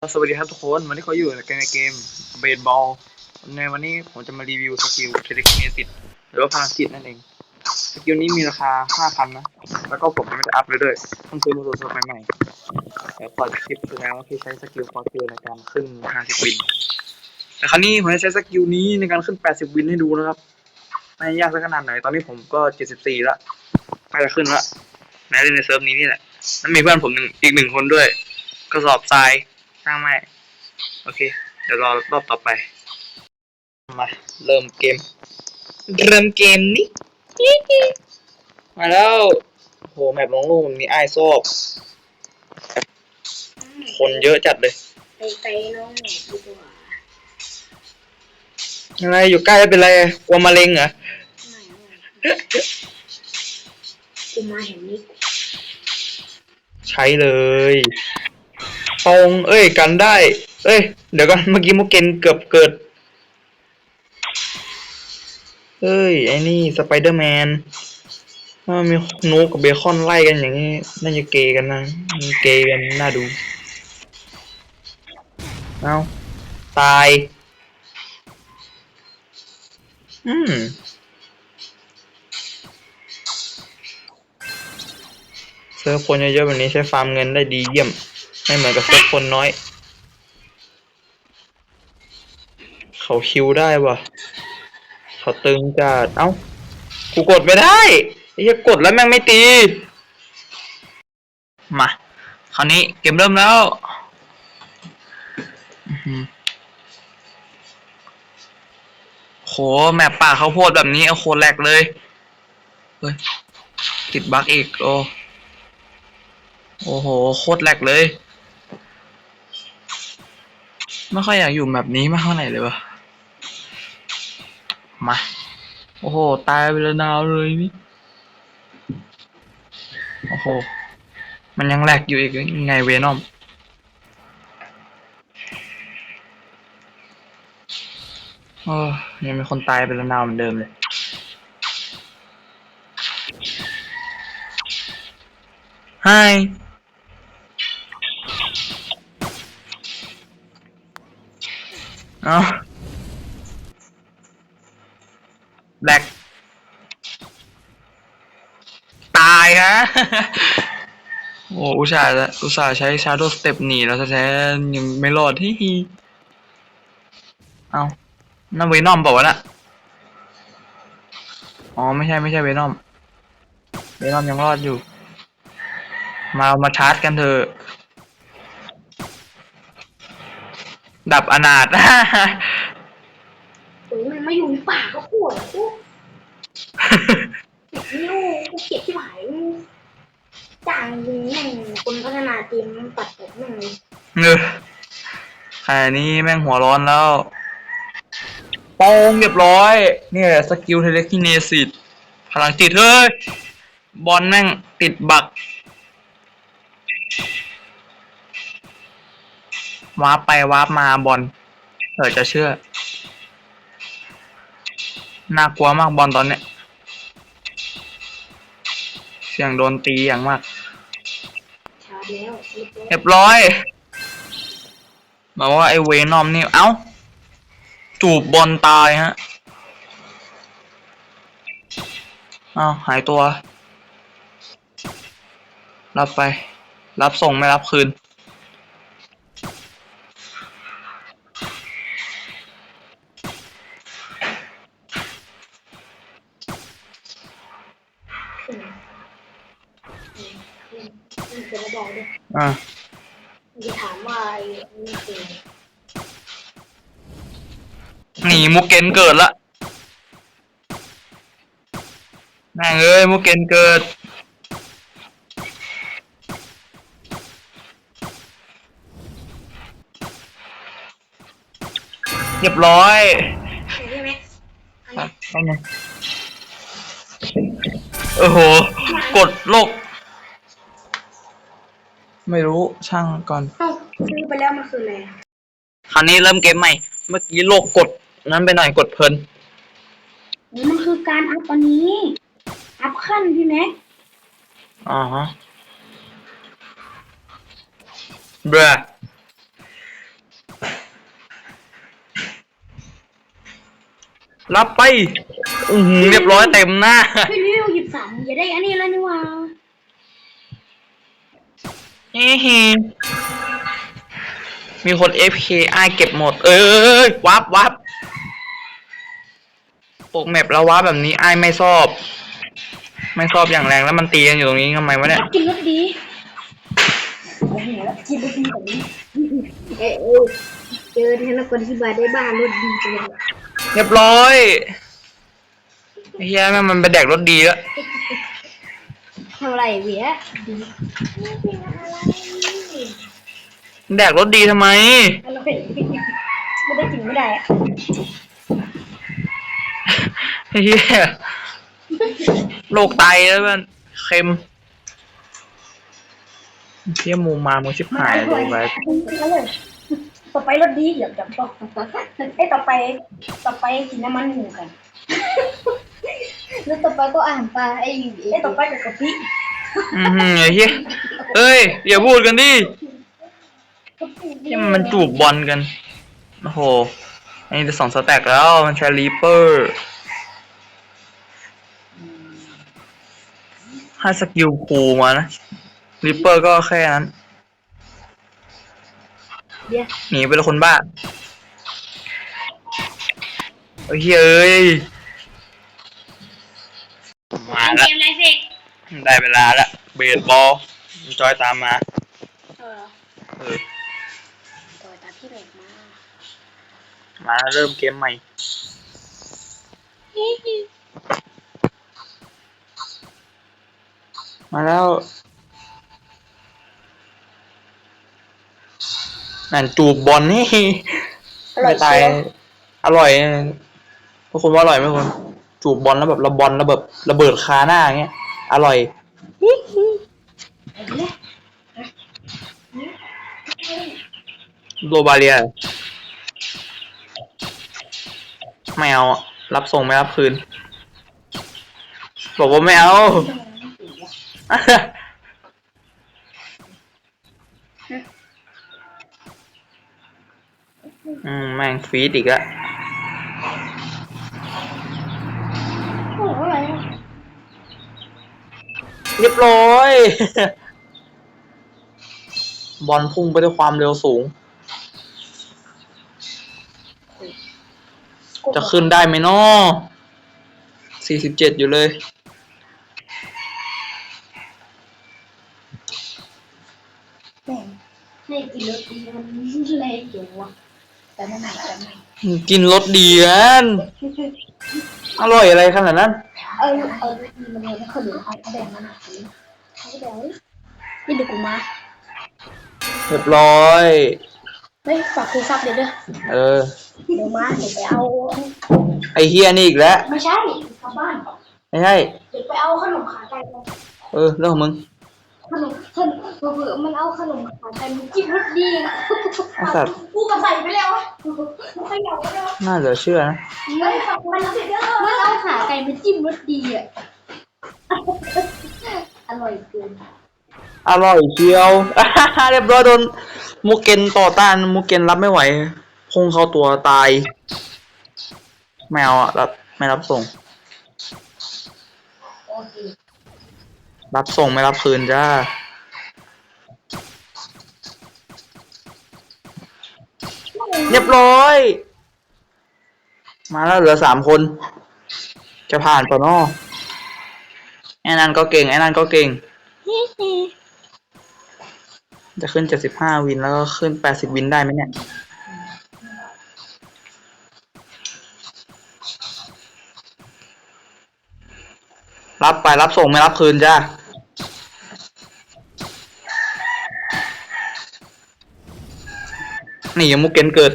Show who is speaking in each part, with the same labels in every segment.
Speaker 1: สวัสดีครับทุกคน วันนี้เขาอยู่ในเกมเบสบอล ในวันนี้ผมจะมารีวิวสกิลเทเลคเนสิตหรือว่าพลังจิตนั่นเอง สกิลนี้มีราคา 5,000 นะ แล้วก็ผมไม่ได้อัพเลยด้วยเพิ่งซื้อมาสดๆใหม่แต่พอคลิปแสดงว่าที่ใช้สกิลฟอร์คิวในการขึ้น 50 วิน แต่ครั้นี้ผมจะใช้สกิลนี้ในการขึ้น 80 วินให้ดูนะครับไม่ยากสักขนาดไหน ตอนนี้ผมก็ 74 แล้วใกล้จะขึ้นละแม้เล่นในเซิร์ฟนี้นี่แหละแล้วมีเพื่อนผมหนึ่งอีกหนึ่งคนด้วยกระสอบทราย ช่างไม่โอเค เดี๋ยวรอรอบต่อไปมาเริ่มเกม เริ่มเกมนี้มาแล้วโหแมปลงลูกมันมีไอ้ายโซบคนเยอะจัดเลย
Speaker 2: ไปไปน้องแหนดีกว่า
Speaker 1: อะไรอยู่ใกล้แล้วเป็นไรกลัวมะเร็งเหรอ
Speaker 2: ไม่ไม่กูมาเห็นนี่
Speaker 1: ใช้เลย ตรงเอ้ย กันได้ เอ้ย เดี๋ยวก่อนเมื่อกี้มุกเกนเกือบเกิด เอ้ย ไอ้นี่สไปเดอร์แมนถ้ามีนูกับเบคอนไล่กันอย่างนี้น่าจะเกย์กันนะเกย์กันน่าดู เอาตาย อืมเซิร์ฟคนเยอะๆแบบนี้ใช้ฟาร์มเงินได้ดีเยี่ยม ไม่เหมือนกับเซิร์ฟคนน้อย เขาคิวได้วะเขาตึงจัดเอ้า กูกดไม่ได้ไอ้เหี้ยกดแล้วแม่งไม่ตี มา คราวนี้เกมเริ่มแล้วโห แมปป่าเขาโพดแบบนี้เอาโคตรแหลกเลย เฮ้ย ติดบั๊กอีก โอ้โอ้โห โคตรแหลกเลย ไม่ค่อยอยากอยู่แบบนี้มากเท่าไหร่เลยวะมา โอ้โห ตายไปแล้วนาวเลยนี่ โอ้โห มันยังแหลกอยู่อีกยังไงเวนอมโอ้ยังมีคนตายไปแล้วนาวเหมือนเดิมเลย Hi อาแบล็กตายฮะ โอ้อุตส่าห์จะอุตส่าห์ใช้ชาร์โดสเต็ปหนีแล้วแท้ๆยังไม่รอดที่ฮีเอานั่นเวนอมเปล่าวะน่ะอ๋อ ไม่ใช่ไม่ใช่เวนอมเวนอมยังรอดอยู่ มาเอามาชาร์จกันเถอะ ดับอนาถ
Speaker 2: โอ้ยมันมาอยู่ในป่าก็ปวดกูติดนิ้วกูเกลียดที่หายจ้างยิงแม่งคนพัฒนาทีมมันตัดผมแม่งเลย
Speaker 1: เงอแค่นี้แม่งหัวร้อนแล้วโปงเรียบร้อย เนี่ย สกิลเทเลคิเนซิสพลังจิตเฮ้ย บอลแม่งติดบัก วาร์ปไปวาร์ปมาบอลเออจะเชื่อ น่ากลัวมากบอลตอนเนี้ย เสียงโดนตีอย่างมาก
Speaker 2: ชาร์จแล้วเรียบร้อย
Speaker 1: เรียบอกว่าไอเวนอมนี่ เอ้า จูบบอลตายฮะอ้าวหายตัว รับไป รับส่งไม่รับคืน
Speaker 2: ขึ้นขึ้นขึ้นขึ้นจะมา บอกด้วย
Speaker 1: อ่า
Speaker 2: มันจะถามว่าไอ้นี่คือ
Speaker 1: หนีมุกเกนเกิดละแม่งเอ้ยมุกเกนเกิด เรียบร้อย
Speaker 2: ใช่ไหมอัน
Speaker 1: ครั
Speaker 2: นี้
Speaker 1: บได้ไงโอ้โห กดโลก ไม่รู้ช่างก่อน
Speaker 2: เอ้าซื้อไปแล้วมันคืออะไร
Speaker 1: คราวนี้เริ่มเกมใหม่ เมื่อกี้โลกกดนั้นไปหน่อยกดเพลิน
Speaker 2: นี่มันคือการอัพตอนนี้ อัพขั้นพี่แม็ก
Speaker 1: อ่าฮะเบรรับไป อืเรียบร้อยเต็มหน้า
Speaker 2: พี่วิวหยิบสามอย่าได้อันนี้แล้วนี่ว่า
Speaker 1: เฮ้มีคน FK อ้ายเก็บหมด เอ้ยวับวับปกแมปแล้ววับแบบนี้อ้ายไม่ชอบ ไม่ชอบอย่างแรงแล้วมันตีกันอยู่ตรงนี้ทำไมวะเนี่ย
Speaker 2: กินรสดีโอ้โหกินรสดีแบบนี้เอ้ยเอ้ยเจอเทนคนที่บายได้บ้านรสดีจังเลย
Speaker 1: เรียบร้อยไอ้เฮียแม่งมันไปแดกรถดีแล้ว
Speaker 2: ทำ อะไรเวียดี
Speaker 1: แดกรถดีทำไม
Speaker 2: อะไรไม่ได้กินไม่ได้อะ
Speaker 1: ไอ้เฮียโรคไตแล้วมันเค็มเฮียมูมามูชิบหายเลยไป
Speaker 2: เลยต่อไปรสดีเดี๋ยวจะบอกไอ้ต่อไป ต่อไปกินน้ำมันหมูกัน
Speaker 3: แล้วต่อไปก็อ่านปลาไอ้
Speaker 2: ไอ้ต่อไปกับกะปิ
Speaker 1: อือหือไอ้เฮียเอ้ยอย่าพูดกันดินี่มันจูบบอลกัน โอ้โห อันนี้จะสองสแต็กแล้ว มันใช้รีเปอร์ให้สกิลคูลมานะรีเปอร์ก็แค่นั้น
Speaker 2: เดี๋ยว
Speaker 1: หนีไปเลยคนบ้าโอ้ยเอ้ย มาแล้ว
Speaker 2: เกมไรเฟก
Speaker 1: ได้เวลาแล้วเบสบอลจอยตามมา
Speaker 2: เออ
Speaker 1: เออ
Speaker 2: ต่อยตาพี่เบกมา
Speaker 1: มาเริ่มเกมใหม่ มาแล้ว นั่นจูบบอลนี่ไม่ตายอร่อยทุกคนว่าอร่อยไหมคุณ จูบบอลแล้วแบบระบอลแล้วแบบระเบิดคาหน้าอย่างเงี้ย อร่อยโรบาเลียไม่เอารับส่งไม่รับคืน บอกว่าไม่เอาอืมแม่งฟีดอีกแล้ว
Speaker 2: โอ้โหอะไรอะ
Speaker 1: เรียบร้อย บอลพุ่งไปด้วยความเร็วสูง จะขึ้นได้ไหมน้อสี่สิบเจ็ดอยู่เลย
Speaker 2: แม่งให้กินรสดีมันเละอยู่วะแต่ไม่ไหนแต่ไม่
Speaker 1: กินรสดีกัน อร่อยอะไรขนาดนั้น
Speaker 2: เออเออมีมันเลยเขาเหลือเอาเอาแบ่งมาหน่อยสิเขาแบ่งนี่เดี๋ยวกูมา
Speaker 1: เรียบร้อย
Speaker 2: เฮ้ยฝากครูซับเดี๋ยวเด้อ
Speaker 1: เออ
Speaker 2: เดี๋ยวมาเดี๋ยวไปเอา
Speaker 1: ไอเฮียนี่อีกแล้ว
Speaker 2: ไม่ใช่กลับบ้าน
Speaker 1: ไม่ใช่
Speaker 2: เดี๋ยวไปเอาขนมขาไก่ก่อน
Speaker 1: เออเรื่องของมึง
Speaker 2: ขนมขนมเผื่อๆมันเอาขนมขาไก่มันจิ้มรสดีนะ
Speaker 1: ไอ้สัตว์
Speaker 2: กูก็ใส่ไปแล้วอะกูขยับไปแล้วอะ
Speaker 1: น่าจะเชื่อนะ
Speaker 2: เฮ้ยขอบคุณนะเด้อ
Speaker 3: มันเอาขาไก่มาจิ้มรสดีอะ
Speaker 2: อร่อยเกิน
Speaker 1: อร่อยเชียว เรียบร้อยโดนมูเกนต่อต้านมูเกนรับไม่ไหวพุ่งเข้าตัวตายไม่เอาอะรับไม่รับส่ง
Speaker 2: โอเค
Speaker 1: รับส่งไม่รับคืนจ้า เรียบร้อย มาแล้วเหลือสามคน จะผ่านปะนาะไอ้นั่นก็เก่งไอ้นั่นก็เก่ง จะขึ้นเจ็ดสิบห้าวินแล้วก็ขึ้นแปดสิบวินได้ไหมเนี่ย รับไปรับส่งไม่รับคืนจ้านี่ยังมุกเกนเกิด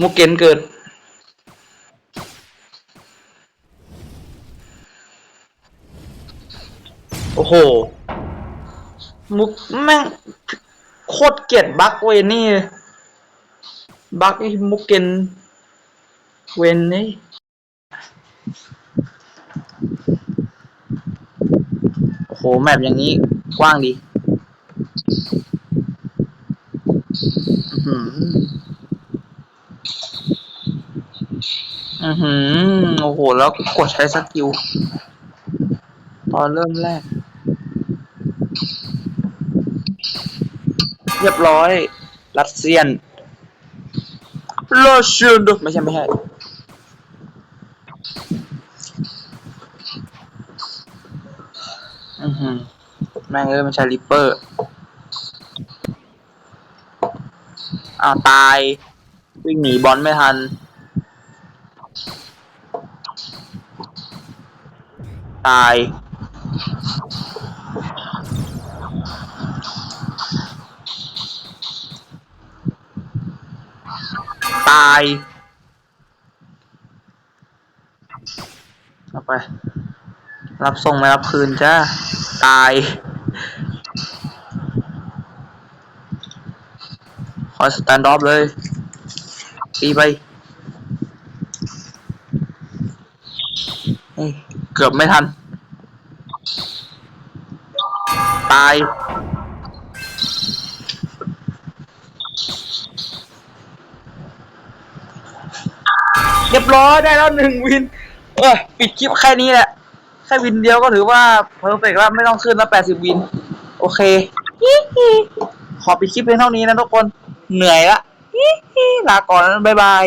Speaker 1: มุกเกนเกิด โอ้โห มุกแม่งโคตรเกลียดบักเวนี่ บักไอ้มุกเกนเวนนี่ โหแมปอย่างนี้กว้างดีอือหืออือหือโอ้โห แล้วกดใช้สกิล ตอนเริ่มแรก เรียบร้อย รัสเซียนรัสเซียนดูไม่ใช่ ไม่ใช่ อือหือแม่งเอ้ยมันใช้ริปเปอร์อ้าวตาย วิ่งหนีบอลไม่ทัน ตาย ตายเอาไป รับส่งไม่รับคืนจ้า ตาย คอยสแตนด์ออฟเลยตีไปเกือบไม่ทัน ตาย เรียบร้อยได้แล้วหนึ่งวิน เออปิดคลิปแค่นี้แหละ แค่วินเดียวก็ถือว่าเพอร์เฟกแล้วไม่ต้องขึ้นแล้วแปดสิบวิน โอเค ขอปิดคลิปเพียงเท่านี้นะทุกคน เหนื่อยละลาก่อนบายบาย